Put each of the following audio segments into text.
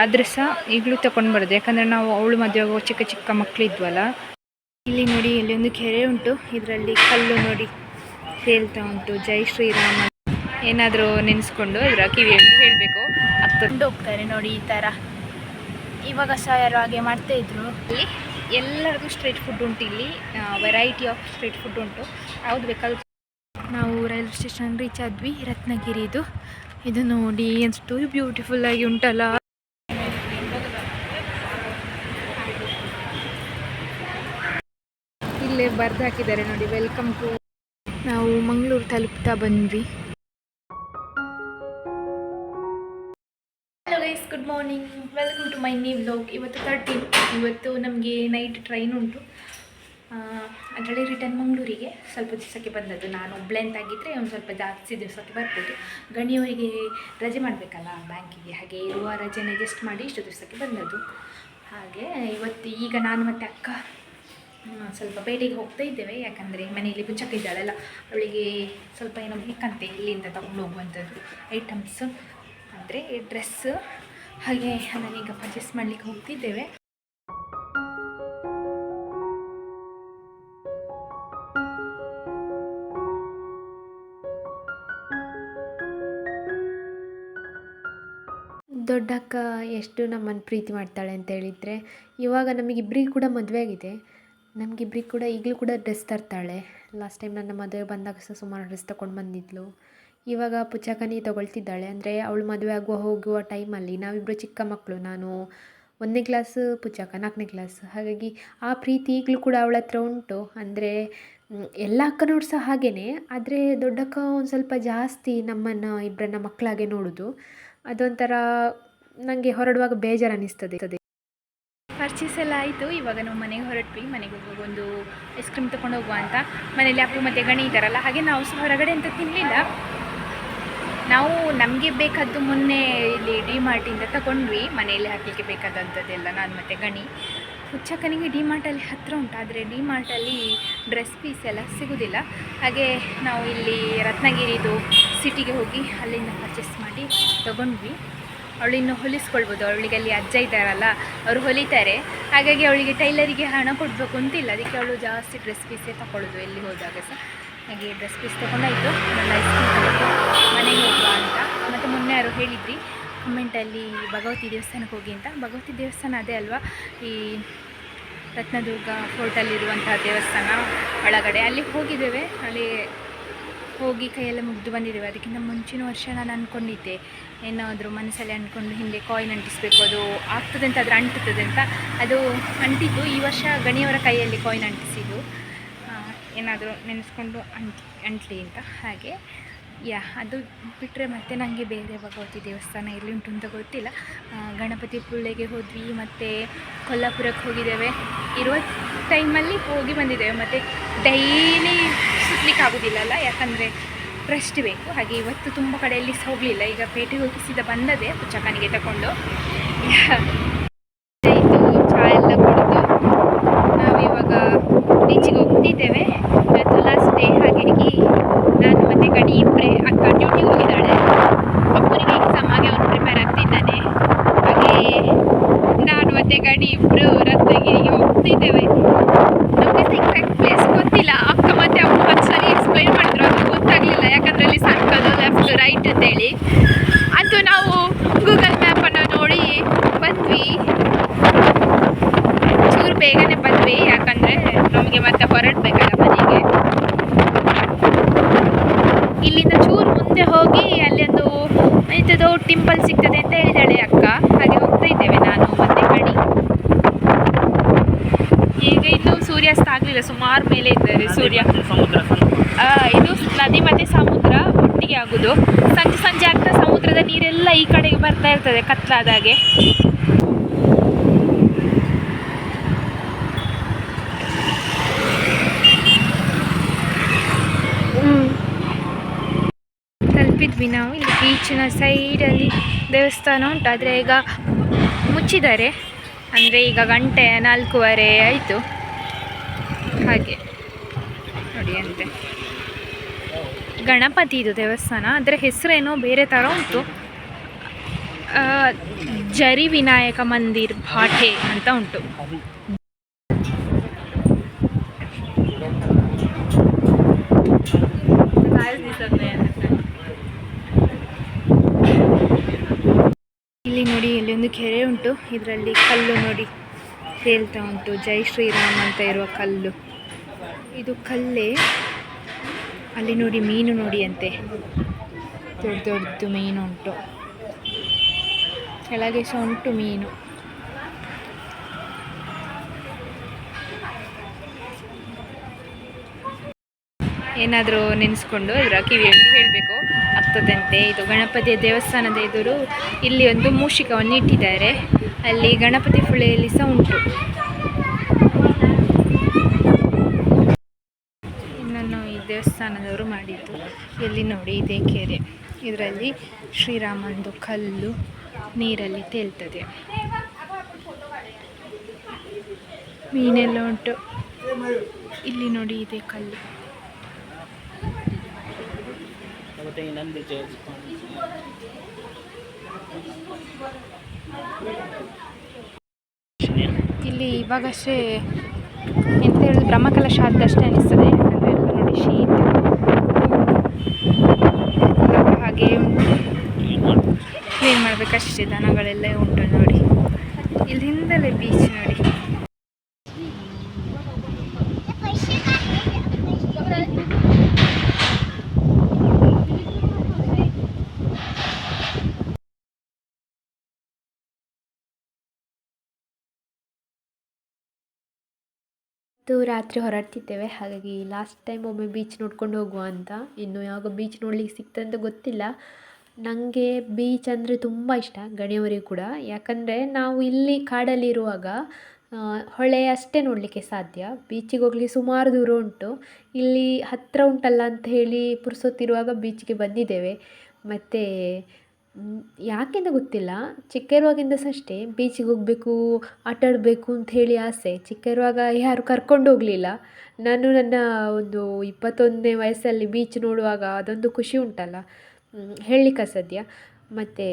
ಆದ್ರೆ ಸಹ ಈಗಲೂ ತಗೊಂಡು ಬರೋದು. ಯಾಕಂದರೆ ನಾವು ಅವಳು ಮದುವೆ ಚಿಕ್ಕ ಚಿಕ್ಕ ಮಕ್ಕಳಿದ್ವಲ್ಲ ಇಲ್ಲಿ ನೋಡಿ ಇಲ್ಲಿ ಒಂದು ಕೆರೆ ಉಂಟು. ಇದರಲ್ಲಿ ಕಲ್ಲು ನೋಡಿ ತೇಲ್ತಾ ಉಂಟು. ಜೈ ಶ್ರೀರಾಮ. ಏನಾದರೂ ನೆನೆಸ್ಕೊಂಡು ಅದರ ಕಿವಿಯಲ್ಲಿ ಹೇಳಬೇಕು. ಅಕ್ಕೊಂಡು ಹೋಗ್ತಾರೆ ನೋಡಿ ಈ ಥರ ಇವಾಗ ಸಹ ಯಾರು ಹಾಗೆ ಮಾಡ್ತಾ ಇದ್ರು. ಇಲ್ಲಿ ಎಲ್ಲರಿಗೂ ಸ್ಟ್ರೀಟ್ ಫುಡ್ ಉಂಟು ಇಲ್ಲಿ. ವೆರೈಟಿ ಆಫ್ ಸ್ಟ್ರೀಟ್ ಫುಡ್ ಉಂಟು. ಯಾವುದು ಬೇಕಾದ್ರೂ ನಾವು ರೈಲ್ವೆ ಸ್ಟೇಷನ್ ರೀಚ್ ಆದ್ವಿ. ರತ್ನಗಿರಿದು. ಇದು ನೋಡಿ ಎಷ್ಟು ಬ್ಯೂಟಿಫುಲ್ ಆಗಿ ಉಂಟಲ್ಲ ಇಲ್ಲೇ ಬರ್ದು ಹಾಕಿದ್ದಾರೆ ನೋಡಿ ವೆಲ್ಕಮ್ ಟು ನಾವು ಮಂಗಳೂರು ತಲುಪ್ತಾ ಬಂದ್ವಿ. Hello guys good morning welcome to my new vlog ಇವತ್ತು ತರ್ಟೀನ್ ಇವತ್ತು ನಮಗೆ ನೈಟ್ ಟ್ರೈನ್ ಉಂಟು. ಅದರಲ್ಲಿ ರಿಟರ್ನ್ ಮಂಗಳೂರಿಗೆ. ಸ್ವಲ್ಪ ದಿವಸಕ್ಕೆ ಬಂದದ್ದು. ನಾನು ಒಬ್ಬಳೆ ಅಂತಾಗಿದ್ದರೆ ಒಂದು ಸ್ವಲ್ಪ ಜಾಸ್ತಿ ದಿವಸಕ್ಕೆ ಬರ್ಬೋದು. ಗಣಿಯವರಿಗೆ ರಜೆ ಮಾಡಬೇಕಲ್ಲ ಬ್ಯಾಂಕಿಗೆ. ಹಾಗೆ ಇರುವ ರಜೆನ ಅಡ್ಜಸ್ಟ್ ಮಾಡಿ ಇಷ್ಟು ದಿವಸಕ್ಕೆ ಬಂದದ್ದು. ಹಾಗೆ ಇವತ್ತು ಈಗ ನಾನು ಮತ್ತು ಅಕ್ಕ ಸ್ವಲ್ಪ ಪೇಟೆಗೆ ಹೋಗ್ತಾ ಇದ್ದೇವೆ. ಯಾಕಂದರೆ ಮನೆಯಲ್ಲಿ ಬುಚ್ಚಕ್ಕಿದ್ದಾಳಲ್ಲ ಅವಳಿಗೆ ಸ್ವಲ್ಪ ಏನೋ ಬೇಕಂತೆ ಇಲ್ಲಿಂದ ತಗೊಂಡು ಹೋಗುವಂಥದ್ದು ಐಟಮ್ಸ್ ಅಂದರೆ ಡ್ರೆಸ್ ಹಾಗೆ ಅದನ್ನೀಗ ಪರ್ಚೇಸ್ ಮಾಡಲಿಕ್ಕೆ ಹೋಗ್ತಿದ್ದೇವೆ. ದೊಡ್ಡಕ್ಕ ಎಷ್ಟು ನಮ್ಮನ್ನು ಪ್ರೀತಿ ಮಾಡ್ತಾಳೆ ಅಂತ ಹೇಳಿದರೆ, ಇವಾಗ ನಮಗಿಬ್ಬರಿಗೂ ಕೂಡ ಮದುವೆ ಆಗಿದೆ. ನಮಗಿಬ್ಬರಿಗೆ ಕೂಡ ಈಗಲೂ ಕೂಡ ಡ್ರೆಸ್ ತರ್ತಾಳೆ. ಲಾಸ್ಟ್ ಟೈಮ್ ನನ್ನ ಮದುವೆ ಬಂದಾಗ ಸಹ ಸುಮಾರು ಡ್ರೆಸ್ ತಗೊಂಡು ಬಂದಿದ್ಲು. ಇವಾಗ ಪುಚ್ಚಕ್ಕನಿ ತಗೊಳ್ತಿದ್ದಾಳೆ. ಅಂದರೆ ಅವಳು ಮದುವೆ ಆಗುವ ಹೋಗುವ ಟೈಮಲ್ಲಿ ನಾವಿಬ್ಬರು ಚಿಕ್ಕ ಮಕ್ಕಳು ನಾನು ಒಂದನೇ ಕ್ಲಾಸ್ ಪುಚ್ಚಕ್ಕ ನಾಲ್ಕನೇ ಕ್ಲಾಸ್ ಹಾಗಾಗಿ ಆ ಪ್ರೀತಿ ಈಗಲೂ ಕೂಡ ಅವಳ ಹತ್ರ ಉಂಟು. ಅಂದರೆ ಎಲ್ಲ ಅಕ್ಕನವ್ರು ಸಹ ಹಾಗೇ ಆದರೆ ದೊಡ್ಡಕ್ಕ ಒಂದು ಸ್ವಲ್ಪ ಜಾಸ್ತಿ ನಮ್ಮನ್ನು ಇಬ್ಬರನ್ನ ಮಕ್ಕಳಾಗೆ ನೋಡೋದು. ಅದೊಂಥರ ನನಗೆ ಹೊರಡುವಾಗ ಬೇಜಾರು ಅನ್ನಿಸ್ತದೆ ಪರ್ಚೇಸ್ ಎಲ್ಲ ಆಯಿತು ಇವಾಗ ನಾವು ಮನೆಗೆ ಹೊರಟ್ವಿ. ಮನೆಗೆ ಹೋಗುವಾಗ ಒಂದು ಐಸ್ ಕ್ರೀಮ್ ತೊಗೊಂಡು ಹೋಗುವ ಅಂತ. ಮನೇಲಿ ಅಪ್ಪು ಮತ್ತು ಗಣಿ ಇದ್ದಾರಲ್ಲ, ಹಾಗೆ ನಾವು ಸಹ ಹೊರಗಡೆ ಅಂತ ತಿನ್ನಲಿಲ್ಲ ನಾವು ನಮಗೆ ಬೇಕಾದ್ದು ಮೊನ್ನೆ ಇಲ್ಲಿ ಡಿ ಮಾರ್ಟಿಂದ ತಗೊಂಡ್ವಿ ಮನೆಯಲ್ಲಿ ಹಾಕಲಿಕ್ಕೆ ಬೇಕಾದಂಥದ್ದೆಲ್ಲ ನಾನು ಮತ್ತು ಗಣಿ. ಹುಚ್ಚಕ್ಕನಿಗೆ ಡಿ ಮಾರ್ಟಲ್ಲಿ ಹತ್ತಿರ ಉಂಟು. ಆದರೆ ಡಿ ಮಾರ್ಟಲ್ಲಿ ಡ್ರೆಸ್ ಪೀಸ್ ಎಲ್ಲ ಸಿಗೋದಿಲ್ಲ. ಹಾಗೆ ನಾವು ಇಲ್ಲಿ ರತ್ನಗಿರಿದು ಸಿಟಿಗೆ ಹೋಗಿ ಅಲ್ಲಿಂದ ಪರ್ಚೇಸ್ ಮಾಡಿ ತಗೊಂಡ್ವಿ. ಅವಳಿನ್ನು ಹೊಲಿಸ್ಕೊಳ್ಬೋದು. ಅವಳಿಗೆ ಅಲ್ಲಿ ಅಜ್ಜ ಇದ್ದಾರಲ್ಲ, ಅವರು ಹೊಲಿತಾರೆ. ಹಾಗಾಗಿ ಅವಳಿಗೆ ಟೈಲರಿಗೆ ಹಣ ಕೊಡಬೇಕು ಅಂತಿಲ್ಲ. ಅದಕ್ಕೆ ಅವಳು ಜಾಸ್ತಿ ಡ್ರೆಸ್ ಪೀಸೇ ತಗೊಳ್ಳೋದು ಎಲ್ಲಿ ಹೋದಾಗ ಸಹ. ಹಾಗೆ ಡ್ರೆಸ್ ಪೀಸ್ ತೊಗೊಂಡಾಯಿತು. ನನ್ನ ಐಸ್ ಕ್ರೀಮ್ ತಗೊಂಡು ಮನೆಗೆ ಹೋಗುವ ಅಂತ. ಮತ್ತು ಮೊನ್ನೆ ಯಾರು ಹೇಳಿದ್ರಿ ಕಮೆಂಟಲ್ಲಿ ಭಗವತಿ ದೇವಸ್ಥಾನಕ್ಕೆ ಹೋಗಿ ಅಂತ. ಭಗವತಿ ದೇವಸ್ಥಾನ ಅದೇ ಅಲ್ವಾ? ಈ ರತ್ನದುರ್ಗ ಫೋರ್ಟಲ್ಲಿರುವಂತಹ ದೇವಸ್ಥಾನ ಒಳಗಡೆ. ಅಲ್ಲಿ ಹೋಗಿದ್ದೇವೆ. ಅಲ್ಲಿ ಹೋಗಿ ಕೈಯೆಲ್ಲ ಮುಗಿದು ಬಂದಿದ್ದೇವೆ. ಅದಕ್ಕಿಂತ ಮುಂಚಿನ ವರ್ಷ ನಾನು ಅಂದ್ಕೊಂಡಿದ್ದೆ. ಏನಾದರೂ ಮನಸ್ಸಲ್ಲಿ ಅಂದ್ಕೊಂಡು ಹಿಂದೆ ಕಾಯಿನ್ ಅಂಟಿಸಬೇಕು. ಅದು ಆಗ್ತದೆ ಅಂತ ಅದ್ರ ಅಂಟುತ್ತದೆ ಅಂತ. ಅದು ಅಂಟಿದ್ದು. ಈ ವರ್ಷ ಗಣಿಯವರ ಕೈಯಲ್ಲಿ ಕಾಯಿನ್ ಅಂಟಿಸಿದ್ದು. ಏನಾದರೂ ನೆನೆಸ್ಕೊಂಡು ಅಂಟ್, ಅಂಟ್ಲಿ ಅಂತ. ಹಾಗೆ. ಯಾ, ಅದು ಬಿಟ್ಟರೆ ಮತ್ತೆ ನನಗೆ ಬೇರೆ ಭಗವತಿ ದೇವಸ್ಥಾನ ಎಲ್ಲಿ ಉಂಟು ಅಂತ ಗೊತ್ತಿಲ್ಲ. ಗಣಪತಿ ಪುಳ್ಳೆಗೆ ಹೋದ್ವಿ, ಮತ್ತು ಕೊಲ್ಲಾಪುರಕ್ಕೆ ಹೋಗಿದ್ದೇವೆ. ಇರುವ ಟೈಮಲ್ಲಿ ಹೋಗಿ ಬಂದಿದ್ದೇವೆ, ಮತ್ತು ಡೈಲಿ ಸುತ್ತಲಿಕ್ಕೆ ಆಗೋದಿಲ್ಲಲ್ಲ, ಯಾಕಂದರೆ ರೆಸ್ಟ್ ಬೇಕು. ಹಾಗೆ ಇವತ್ತು ತುಂಬ ಕಡೆಯಲ್ಲಿ ಹೋಗಲಿಲ್ಲ ಈಗ ಪೇಟೆಗೆ ಹೋಗಿ ಸೀದಾ ಬಂದದೆ ಪುಚ್ಚಕ್ಕನಿಗೆ ತಗೊಂಡು ಇದು ಚಹಾ ಎಲ್ಲ ಕುಡಿದು ನಾವಿವಾಗ ಬೀಚಿಗೆ ಹೋಗ್ತಿದ್ದೇವೆ ಡೇ ಹಾಗಾಗಿ ನಾನು ಮತ್ತೆ ಗಣಿ ಇಬ್ಬರೇ ಅಕ್ಕ ಡ್ಯೂಟಿಗೆ ಹೋಗಿದ್ದಾಳೆ. ಒಬ್ಬನಿಗೆ ಎಕ್ಸಾಮ್ ಆಗಿ ಅವನು ಪ್ರಿಪೇರ್ ಆಗ್ತಿದ್ದಾನೆ. ಹಾಗೆ ನಾನು ಮತ್ತೆ ಗಣಿ ಇಬ್ಬರು ರತ್ನಗಿರಿಗೆ ಹೋಗ್ತಿದ್ದೇವೆ. ನಮಗೆ ಎಕ್ಸಾಕ್ಟ್ ಪ್ಲೇಸ್ ಗೊತ್ತಿಲ್ಲ. ಅಕ್ಕ ಮತ್ತೆ ಅಮ್ಮ ಒಂದು ಸರಿ ಎಕ್ಸ್ಪ್ಲೈನ್ ಮಾಡಿದ್ರು. ಅದು ಗೊತ್ತಾಗಲಿಲ್ಲ. ಯಾಕಂದರೆ ಅಲ್ಲಿ ಸರ್ಕಲ್ ಲೆಫ್ಟ್ ರೈಟ್ ಅಂತೇಳಿ. ಅದು ನಾವು ಗೂಗಲ್ ಮ್ಯಾಪನ್ನು ನೋಡಿ ಬಂದ್ವಿ. ಚೂರು ಬೇಗನೆ ಬಂದ್ವಿ. ಯಾಕಂದರೆ ನಮಗೆ ಮತ್ತೆ ಹೊರಡಬೇಕಲ್ಲ ಮನೆಗೆ. ಇಲ್ಲಿಂದ ಚೂರು ಮುಂದೆ ಹೋಗಿ ಅಲ್ಲಿ ಒಂದು ಇಂಥದ್ದು ಟಿಂಪಲ್ ಸಿಗ್ತದೆ ಅಂತ ಹೇಳಿದಾಳೆ ಅಕ್ಕ. ಹಾಗೆ ಹೋಗ್ತಾ ಇದ್ದೇವೆ ನಾನು ಮತ್ತೆ ಗಣಿ ಈಗ ಇನ್ನು ಸೂರ್ಯಾಸ್ತ ಆಗಲಿಲ್ಲ ಸುಮಾರು ಮೇಲೆ ಇದ್ದಾರೆ ಸೂರ್ಯ. ಇದು ನದಿ ಮತ್ತೆ ಸಮುದ್ರ ಒಟ್ಟಿಗೆ ಆಗೋದು. ಸಂಜೆ ಸಂಜೆ ಆಗ್ತಾ ಸಮುದ್ರದ ನೀರೆಲ್ಲ ಈ ಕಡೆಗೆ ಬರ್ತಾ ಇರ್ತದೆ ಕತ್ಲಾದಾಗೆ. ತಲುಪಿದ್ವಿ ನಾವು ಇಲ್ಲಿ ಬೀಚಿನ ಸೈಡಲ್ಲಿ ದೇವಸ್ಥಾನ ಉಂಟು. ಆದರೆ ಈಗ ಮುಚ್ಚಿದ್ದಾರೆ. ಅಂದರೆ ಈಗ ಗಂಟೆ ನಾಲ್ಕೂವರೆ ಆಯಿತು. ಹಾಗೆ. ನೋಡಿ ಅಂತೆ. ಗಣಪತಿ ಇದು ದೇವಸ್ಥಾನ. ಅದರ ಹೆಸರೇನೋ ಬೇರೆ ಥರ ಉಂಟು. ಜರಿ ವಿನಾಯಕ ಮಂದಿರ್ ಭಾಟೆ ಅಂತ ಉಂಟು. ಇಲ್ಲಿ ನೋಡಿ ಇಲ್ಲಿ ಒಂದು ಕೆರೆ ಉಂಟು. ಇದರಲ್ಲಿ ಕಲ್ಲು ನೋಡಿ ಹೇಳ್ತಾ ಉಂಟು. ಜೈ ಶ್ರೀರಾಮ್ ಅಂತ ಇರುವ ಕಲ್ಲು. ಇದು ಕಲ್ಲೇ. ಅಲ್ಲಿ ನೋಡಿ ಮೀನು ನೋಡಿ ಅಂತೆ. ದೊಡ್ಡ ದೊಡ್ಡದು ಮೀನು ಉಂಟು. ಕೆಳಗೆ ಸಹ ಉಂಟು ಮೀನು. ಏನಾದರೂ ನೆನೆಸ್ಕೊಂಡು ಅದರ ಕಿವಿಯಲ್ಲಿ ಹೇಳಬೇಕು. ಆಗ್ತದಂತೆ. ಇದು ಗಣಪತಿಯ ದೇವಸ್ಥಾನದ ಎದುರು ಇಲ್ಲಿ ಒಂದು ಮೂಷಿಕವನ್ನು ಇಟ್ಟಿದ್ದಾರೆ. ಅಲ್ಲಿ ಗಣಪತಿ ಫುಳೆಯಲ್ಲಿ ಸಹ ಉಂಟು. ಇನ್ನನ್ನು ಈ ದೇವಸ್ಥಾನದವರು ಮಾಡಿದ್ದು. ಇಲ್ಲಿ ನೋಡಿ, ಇದೇ ಕೆರೆ. ಇದರಲ್ಲಿ ಶ್ರೀರಾಮಂದು ಕಲ್ಲು ನೀರಲ್ಲಿ ತೇಲ್ತದೆ. ಮೀನೆಲ್ಲ ಉಂಟು. ಇಲ್ಲಿ ನೋಡಿ, ಇದೆ ಕಲ್ಲು. ಇಲ್ಲಿ ಇವಾಗಷ್ಟೇ ಎಂತ ಹೇಳಿದ್ರು ಬ್ರಹ್ಮಕಲಶ ಆದಷ್ಟೇ ಅನಿಸ್ತದೆ. ಅಂದರೆ ನೋಡಿ ಶೀತ. ಹಾಗೆ ಕ್ಲೀನ್ ಮಾಡಬೇಕಷ್ಟೇ ದನಗಳೆಲ್ಲ ಉಂಟು ನೋಡಿ. ಇಲ್ಲಿ ಹಿಂದಲೇ ಬೀಚ್ ನೋಡಿ. ಇವತ್ತು ರಾತ್ರಿ ಹೊರಡ್ತಿದ್ದೇವೆ. ಹಾಗಾಗಿ ಲಾಸ್ಟ್ ಟೈಮ್ ಒಮ್ಮೆ ಬೀಚ್ ನೋಡ್ಕೊಂಡು ಹೋಗುವ ಅಂತ. ಇನ್ನು ಯಾವಾಗ ಬೀಚ್ ನೋಡ್ಲಿಕ್ಕೆ ಸಿಗ್ತದೆ ಅಂತ ಗೊತ್ತಿಲ್ಲ. ನನಗೆ ಬೀಚ್ ಅಂದರೆ ತುಂಬ ಇಷ್ಟ, ಗಣಿಯವರಿಗೂ ಕೂಡ. ಯಾಕಂದರೆ ನಾವು ಇಲ್ಲಿ ಕಾಡಲ್ಲಿರುವಾಗ ಹೊಳೆ ಅಷ್ಟೇ ನೋಡಲಿಕ್ಕೆ ಸಾಧ್ಯ. ಬೀಚಿಗೆ ಹೋಗ್ಲಿಕ್ಕೆ ಸುಮಾರು ದೂರ ಉಂಟು. ಇಲ್ಲಿ ಹತ್ತಿರ ಉಂಟಲ್ಲ ಅಂತ ಹೇಳಿ ಪುರ್ಸೊತ್ತಿರುವಾಗ ಬೀಚ್ಗೆ ಬಂದಿದ್ದೇವೆ. ಮತ್ತು ಯಾಕೆಂತ ಗೊತ್ತಿಲ್ಲ. ಚಿಕ್ಕ ಇರುವಾಗಿಂದ ಸಹ ಅಷ್ಟೇ ಬೀಚಿಗೆ ಹೋಗಬೇಕು, ಆಟ ಆಡಬೇಕು ಅಂತ ಹೇಳಿ ಆಸೆ. ಚಿಕ್ಕ ಇರುವಾಗ ಯಾರು ಕರ್ಕೊಂಡು ಹೋಗಲಿಲ್ಲ. ನಾನು ನನ್ನ ಒಂದು ಇಪ್ಪತ್ತೊಂದನೇ ವಯಸ್ಸಲ್ಲಿ ಬೀಚ್ ನೋಡುವಾಗ ಅದೊಂದು ಖುಷಿ ಉಂಟಲ್ಲ. ಹೇಳಲಿಕ್ಕೆ ಅಸಾಧ್ಯ ಮತ್ತು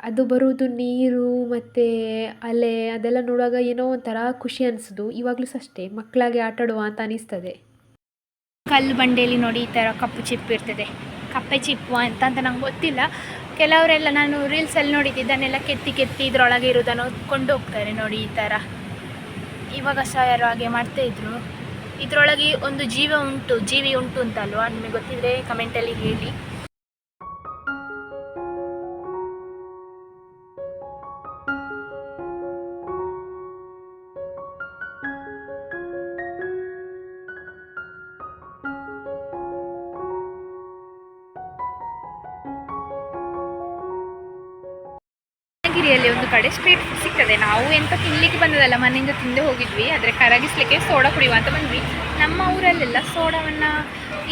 ಅದು ಬರುವುದು ನೀರು, ಮತ್ತು ಅಲೆ ಅದೆಲ್ಲ ನೋಡುವಾಗ ಏನೋ ಒಂಥರ ಖುಷಿ ಅನಿಸೋದು. ಇವಾಗಲೂ ಸಹ ಅಷ್ಟೇ ಮಕ್ಕಳಾಗೆ ಆಟಾಡುವ ಅಂತ ಅನಿಸ್ತದೆ. ಕಲ್ಲು ಬಂಡೆಯಲ್ಲಿ ನೋಡಿ ಈ ಥರ ಕಪ್ಪು ಚಿಪ್ಪು ಇರ್ತದೆ. ಕಪ್ಪೆ ಚಿಪ್ಪು ಅಂತ ಅಂತ ನಂಗೆ ಗೊತ್ತಿಲ್ಲ. ಕೆಲವರೆಲ್ಲ ನಾನು ರೀಲ್ಸಲ್ಲಿ ನೋಡಿದ್ದು, ಇದನ್ನೆಲ್ಲ ಕೆತ್ತಿ ಕೆತ್ತಿ ಇದರೊಳಗೆ ಇರೋದನ್ನು ಕೊಂಡು ಹೋಗ್ತಾರೆ ನೋಡಿ ಈ ಥರ ಇವಾಗ ಸಹ ಯಾರು ಹಾಗೆ ಮಾಡ್ತಾಯಿದ್ರು ಇದರೊಳಗೆ ಒಂದು ಜೀವ ಉಂಟು, ಜೀವಿ ಉಂಟು ಅಂತಲ್ವಾ ನಿಮಗೆ ಗೊತ್ತಿದ್ರೆ ಕಮೆಂಟಲ್ಲಿ ಹೇಳಿ. ಗಿರಿಯಲ್ಲಿ ಒಂದು ಕಡೆ ಸ್ಟ್ರೀಟ್ ಫುಡ್ ಸಿಗ್ತದೆ. ನಾವು ಎಂತ ತಿನ್ಲಿಕ್ಕೆ ಬಂದದಲ್ಲ ಮನೆಯಿಂದ ತಿಂದು ಹೋಗಿದ್ವಿ. ಆದರೆ ಕರಗಿಸ್ಲಿಕ್ಕೆ ಸೋಡಾ ಕುಡಿಯುವ ಅಂತ ಬಂದ್ವಿ. ನಮ್ಮ ಊರಲ್ಲೆಲ್ಲ ಸೋಡಾವನ್ನು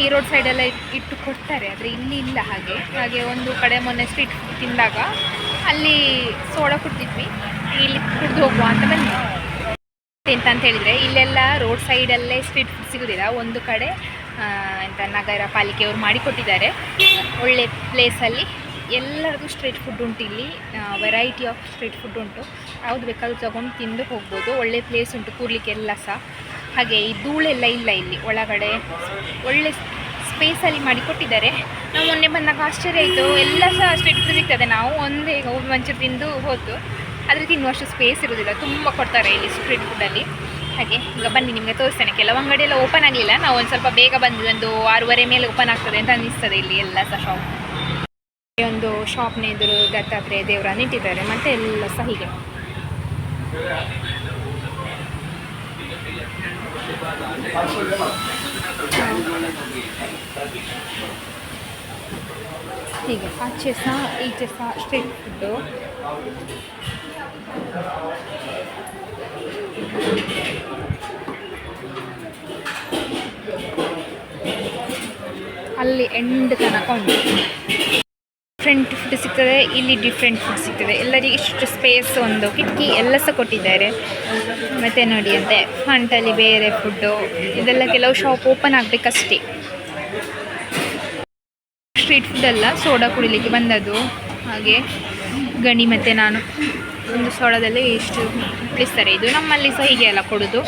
ಈ ರೋಡ್ ಸೈಡೆಲ್ಲ ಇಟ್ಟು ಕೊಡ್ತಾರೆ. ಆದರೆ ಇಲ್ಲಿ ಇಲ್ಲ ಹಾಗೆ. ಹಾಗೆ ಒಂದು ಕಡೆ ಮೊನ್ನೆ ಸ್ಟ್ರೀಟ್ ಫುಡ್ ತಿಂದಾಗ ಅಲ್ಲಿ ಸೋಡಾ ಕುಡ್ತಿದ್ವಿ ಇಲ್ಲಿ ಕುಡಿದು ಹೋಗುವ ಅಂತ ಬಂದ್ವಿ. ಎಂತ ಅಂತ ಹೇಳಿದರೆ, ಇಲ್ಲೆಲ್ಲ ರೋಡ್ ಸೈಡಲ್ಲೇ ಸ್ಟ್ರೀಟ್ ಫುಡ್ ಸಿಗೋದಿಲ್ಲ. ಒಂದು ಕಡೆ ಎಂತ ನಗರ ಪಾಲಿಕೆಯವರು ಮಾಡಿಕೊಟ್ಟಿದ್ದಾರೆ ಒಳ್ಳೆ ಪ್ಲೇಸಲ್ಲಿ ಎಲ್ಲರಿಗೂ ಸ್ಟ್ರೀಟ್ ಫುಡ್ ಉಂಟು ಇಲ್ಲಿ. ವೆರೈಟಿ ಆಫ್ ಸ್ಟ್ರೀಟ್ ಫುಡ್ ಉಂಟು. ಯಾವುದು ಬೇಕಾದ್ರೂ ತೊಗೊಂಡು ತಿಂದು ಹೋಗ್ಬೋದು. ಒಳ್ಳೆ ಪ್ಲೇಸ್ ಉಂಟು ಕೂರ್ಲಿಕ್ಕೆ ಎಲ್ಲ ಸಹ. ಹಾಗೆ ಈ ಧೂಳೆಲ್ಲ ಇಲ್ಲ ಇಲ್ಲಿ, ಒಳಗಡೆ. ಒಳ್ಳೆ ಸ್ಪೇಸಲ್ಲಿ ಮಾಡಿಕೊಟ್ಟಿದ್ದಾರೆ ನಾವು ಮೊನ್ನೆ ಬಂದಾಗ ಆಶ್ಚರ್ಯ ಆಯಿತು. ಎಲ್ಲ ಸಹ ಸ್ಟ್ರೀಟ್ ಫುಡ್ ಸಿಗ್ತದೆ. ನಾವು ಒಂದೇ ಹೋಗಿ ಮಂಚೂರು ತಿಂದು ಹೋದ್ದು. ಆದರೆ ತಿನ್ನುವಷ್ಟು ಸ್ಪೇಸ್ ಇರೋದಿಲ್ಲ ತುಂಬ ಕೊಡ್ತಾರೆ ಇಲ್ಲಿ ಸ್ಟ್ರೀಟ್ ಫುಡ್ಡಲ್ಲಿ ಹಾಗೆ, ಈಗ ಬನ್ನಿ, ನಿಮಗೆ ತೋರಿಸ್ತೇನೆ. ಕೆಲವು ಅಂಗಡಿ ಓಪನ್ ಆಗಲಿಲ್ಲ. ನಾವು ಒಂದು ಸ್ವಲ್ಪ ಬೇಗ ಬಂದ್ವಿ ಒಂದು ಆರೂವರೆ ಮೇಲೆ ಓಪನ್ ಆಗ್ತದೆ ಅಂತ ಅನ್ನಿಸ್ತದೆ ಇಲ್ಲಿ ಎಲ್ಲ ಸಹ ಶಾಪ್ ಒಂದು ಶಾಪ್ನ ಎದುರು ದತ್ತಾತ್ರೇಯ ದೇವರನ್ನ ಇಟ್ಟಿದ್ದಾರೆ ಮತ್ತೆ ಎಲ್ಲ ಸಹ ಹೀಗೆ ಹೀಗೆ ಆಚೆ ಸಹ, ಈಚೆ ಸಹ ಸ್ಟ್ರೀಟ್ ಫುಡ್ಡು ಅಲ್ಲಿ ಎಂಡ್ ತನಕ ಉಂಟು. ಡಿಫ್ರೆಂಟ್ ಫುಡ್ ಸಿಗ್ತದೆ, ಇಲ್ಲಿ ಡಿಫ್ರೆಂಟ್ ಫುಡ್ ಸಿಗ್ತದೆ. ಎಲ್ಲರಿಗೆ ಇಷ್ಟು ಸ್ಪೇಸ್ ಒಂದು. ಕಿಟಕಿ ಎಲ್ಲ ಸಹ ಕೊಟ್ಟಿದ್ದಾರೆ. ಮತ್ತು ನೋಡಿ ಅಂತೆ ಫಂಟಲ್ಲಿ ಬೇರೆ ಫುಡ್ಡು ಇದೆಲ್ಲ ಕೆಲವು ಶಾಪ್ ಓಪನ್ ಆಗಬೇಕಷ್ಟೇ. ಸ್ಟ್ರೀಟ್ ಫುಡ್ ಅಲ್ಲ ಸೋಡಾ ಕುಡಿಲಿಕ್ಕೆ ಬಂದದ್ದು. ಹಾಗೆ ಗಣಿ ಮತ್ತು ನಾನು ಒಂದು ಸೋಡಾದಲ್ಲಿ ಇಷ್ಟು ಕುಡಿಸ್ತಾರೆ ಇದು ನಮ್ಮಲ್ಲಿ ಸಹ ಹೀಗೆ ಎಲ್ಲ ಕೊಡೋದು.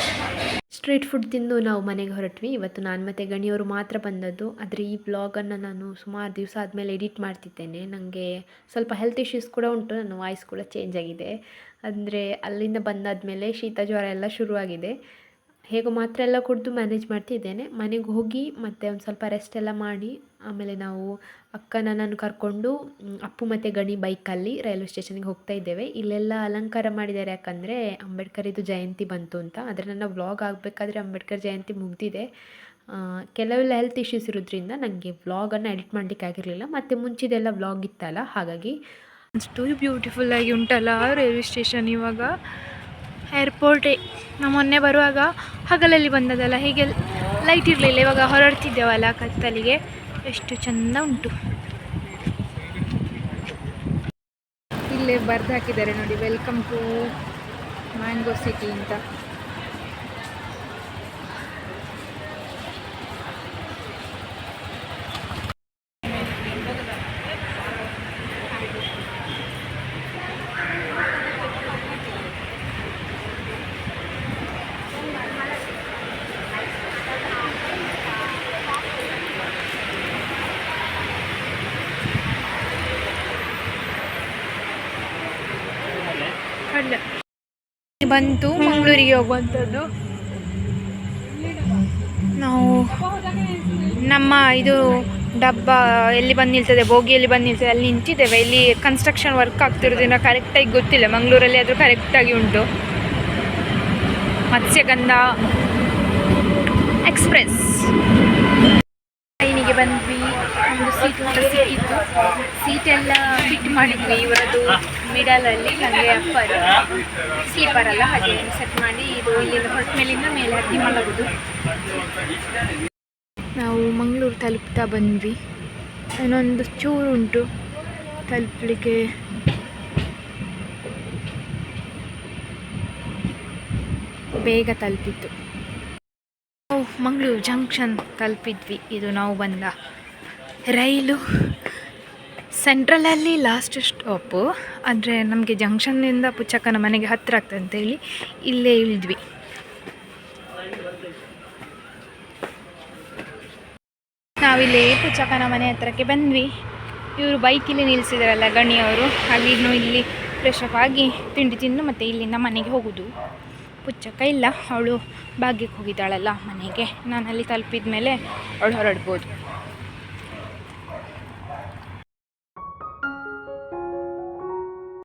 ಸ್ಟ್ರೀಟ್ ಫುಡ್ ತಿಂದು ನಾವು ಮನೆಗೆ ಹೊರಟ್ವಿ. ಇವತ್ತು ನಾನು ಮತ್ತು ಗಣಿಯವರು ಮಾತ್ರ ಬಂದದ್ದು. ಆದರೆ ಈ ಬ್ಲಾಗನ್ನು ನಾನು ಸುಮಾರು ದಿವಸ ಆದಮೇಲೆ ಎಡಿಟ್ ಮಾಡ್ತಿದ್ದೇನೆ. ನನಗೆ ಸ್ವಲ್ಪ ಹೆಲ್ತ್ ಇಶ್ಯೂಸ್ ಕೂಡ ಉಂಟು. ನನ್ನ ವಾಯ್ಸ್ ಕೂಡ ಚೇಂಜ್ ಆಗಿದೆ. ಅಂದರೆ ಅಲ್ಲಿಂದ ಬಂದಾದಮೇಲೆ ಶೀತ ಜ್ವರ ಎಲ್ಲ ಶುರುವಾಗಿದೆ. ಹೇಗೋ ಮಾತ್ರ ಎಲ್ಲ ಕುಡಿದು ಮ್ಯಾನೇಜ್ ಮಾಡ್ತಿದ್ದೇನೆ. ಮನೆಗೆ ಹೋಗಿ ಮತ್ತೆ ಒಂದು ಸ್ವಲ್ಪ ರೆಸ್ಟ್ ಎಲ್ಲ ಮಾಡಿ ಆಮೇಲೆ ನಾವು ಅಕ್ಕನ ನಾನು ಕರ್ಕೊಂಡು ಅಪ್ಪು ಮತ್ತು ಗಣಿ ಬೈಕಲ್ಲಿ ರೈಲ್ವೆ ಸ್ಟೇಷನ್ಗೆ ಹೋಗ್ತಾ ಇದ್ದೇವೆ. ಇಲ್ಲೆಲ್ಲ ಅಲಂಕಾರ ಮಾಡಿದ್ದಾರೆ ಯಾಕಂದರೆ ಅಂಬೇಡ್ಕರ್ ಇದು ಜಯಂತಿ ಬಂತು ಅಂತ. ಆದರೆ ನನ್ನ ವ್ಲಾಗ್ ಆಗಬೇಕಾದ್ರೆ ಅಂಬೇಡ್ಕರ್ ಜಯಂತಿ ಮುಗಿದಿದೆ. ಕೆಲವೆಲ್ಲ ಹೆಲ್ತ್ ಇಶ್ಯೂಸ್ ಇರೋದ್ರಿಂದ ನನಗೆ ವ್ಲಾಗನ್ನು ಎಡಿಟ್ ಮಾಡಲಿಕ್ಕೆ ಆಗಿರಲಿಲ್ಲ. ಮತ್ತು ಮುಂಚಿದೆಲ್ಲ ವ್ಲಾಗ್ ಇತ್ತಲ್ಲ, ಹಾಗಾಗಿ ಅಷ್ಟು ಬ್ಯೂಟಿಫುಲ್ ಆಗಿ ಉಂಟಲ್ಲ ರೈಲ್ವೆ ಸ್ಟೇಷನ್ ಇವಾಗ. ಏರ್ಪೋರ್ಟೇ ನಾವು ಮೊನ್ನೆ ಬರುವಾಗ ಹಗಲಲ್ಲಿ ಬಂದದಲ್ಲ, ಹೀಗೆ ಲೈಟ್ ಇರಲಿಲ್ಲ, ಇವಾಗ ಹೊರಡ್ತಿದ್ದೇವಲ್ಲ ಕತ್ತಲಿಗೆ. ಎಷ್ಟು ಚಂದ ಉಂಟು. ಇಲ್ಲೇ ಬರ್ದು ಹಾಕಿದ್ದಾರೆ ನೋಡಿ ವೆಲ್ಕಮ್ ಟು ಮ್ಯಾಂಗೋ ಸಿಟಿ ಅಂತ ಅಲ್ಲ ಬಂತು ಮಂಗಳೂರಿಗೆ ಹೋಗುವಂಥದ್ದು. ನಾವು ನಮ್ಮ ಇದು ಡಬ್ಬ ಎಲ್ಲಿ ಬಂದು ನಿಲ್ತದೆ, ಬೋಗಿಯಲ್ಲಿ ಬಂದು ನಿಲ್ತದೆ, ಅಲ್ಲಿ ನಿಂತಿದ್ದೇವೆ. ಇಲ್ಲಿ ಕನ್ಸ್ಟ್ರಕ್ಷನ್ ವರ್ಕ್ ಆಗ್ತಿರೋದ್ರಿಂದ ಕರೆಕ್ಟಾಗಿ ಗೊತ್ತಿಲ್ಲ. ಮಂಗಳೂರಲ್ಲಿ ಆದರೂ ಕರೆಕ್ಟಾಗಿ ಉಂಟು. ಮತ್ಸ್ಯಗಂಧ ಎಕ್ಸ್ಪ್ರೆಸ್ ಟ್ರೈನಿಗೆ ಬಂದ್ವಿ. ಒಂದು ಸೀಟ್ ಸಿಕ್ಕಿತ್ತು. ಸೀಟೆಲ್ಲ ಫಿಟ್ ಮಾಡಿದ್ವಿ. ಇವರದ್ದು ಮಿಡಲಲ್ಲಿ ನನಗೆ ಅಪ್ಪರ್ ಸ್ಲೀಪರ್ ಅಲ್ಲ ಹಾಗೆ ಸೆಟ್ ಮಾಡಿ ಇದು ಇಲ್ಲಿಂದ ಹೊರಟ ಮೇಲಿಂದ ಮೇಲೆ ಹತ್ತಿ ಮಾಡಬಹುದು ನಾವು ಮಂಗಳೂರು ತಲುಪ್ತಾ ಬಂದ್ವಿ. ಇನ್ನೊಂದು ಚೂರು ಉಂಟು ತಲುಪಲಿಕ್ಕೆ. ಬೇಗ ತಲುಪಿತ್ತು. ನಾವು ಮಂಗಳೂರು ಜಂಕ್ಷನ್ ತಲುಪಿದ್ವಿ. ಇದು ನಾವು ಬಂದ ರೈಲು. ಸೆಂಟ್ರಲಲ್ಲಿ ಲಾಸ್ಟ್ ಸ್ಟಾಪು, ಅಂದರೆ ನಮಗೆ ಜಂಕ್ಷನ್ನಿಂದ ಪುಚ್ಚಕ್ಕನ ಮನೆಗೆ ಹತ್ತಿರ ಆಗ್ತದೆ ಅಂತೇಳಿ ಇಲ್ಲೇ ಇಳಿದ್ವಿ. ನಾವಿಲ್ಲಿ ಪುಚ್ಚಕ್ಕನ ಮನೆ ಹತ್ರಕ್ಕೆ ಬಂದ್ವಿ. ಇವರು ಬೈಕಿಲ್ಲಿ ನಿಲ್ಲಿಸಿದಾರಲ್ಲ ಗಣಿಯವರು ಇನ್ನು ಇಲ್ಲಿ ಫ್ರೆಶ್ ಆಗಿ ತಿಂಡಿ ತಿಂದು ಮತ್ತು ಇಲ್ಲಿಂದ ಮನೆಗೆ ಹೋಗೋದು. ಪುಚ್ಚಕ್ಕ ಇಲ್ಲ, ಅವಳು ಭಾಗ್ಯಕ್ಕೆ ಹೋಗಿದ್ದಾಳಲ್ಲ ಮನೆಗೆ. ನಾನು ಅಲ್ಲಿ ತಲುಪಿದ ಮೇಲೆ ಅವಳು ಹೊರಡ್ಬೋದು.